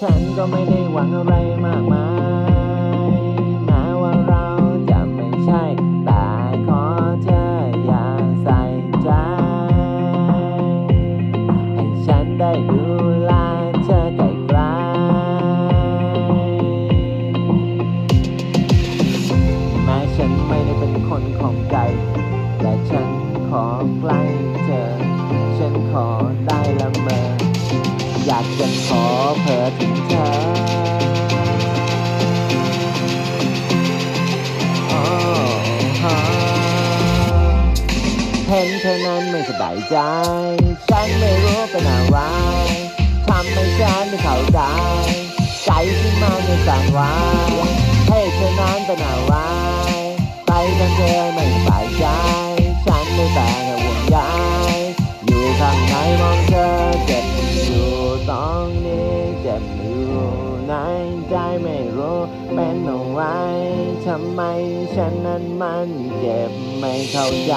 ฉันก็ไม่ได้หวังอะไรมากมายแม้ว่าเราจะไม่ใช่ แต่ขอเธออย่าใส่ใจ ให้ฉันได้ดูแลเธอไกลๆแม้ฉันไม่ได้เป็นคนของใจ แต่ฉันขอใกล้เธอ ฉันขอได้ละเมอ อยากจะขอเผล ห็นเธอนั้นไม่สบายใจ ฉันไม่รู้เป็นอะไรทำให้ฉันไม่เข้าใจใจที่มันไม่สั่นไหวให้เธอนั้นเป็นอะไรใครกันเธอไม่สบายใจ ฉันไม่แต่แค่ห่วงใยอยู่ข้างในมองเธอเจ็บอยู่ตรงนี้เจ็บอยู่ในใจไม่รู้เป็นอะไรทำไมฉันนั้นมันเจ็บไม่เข้าใจ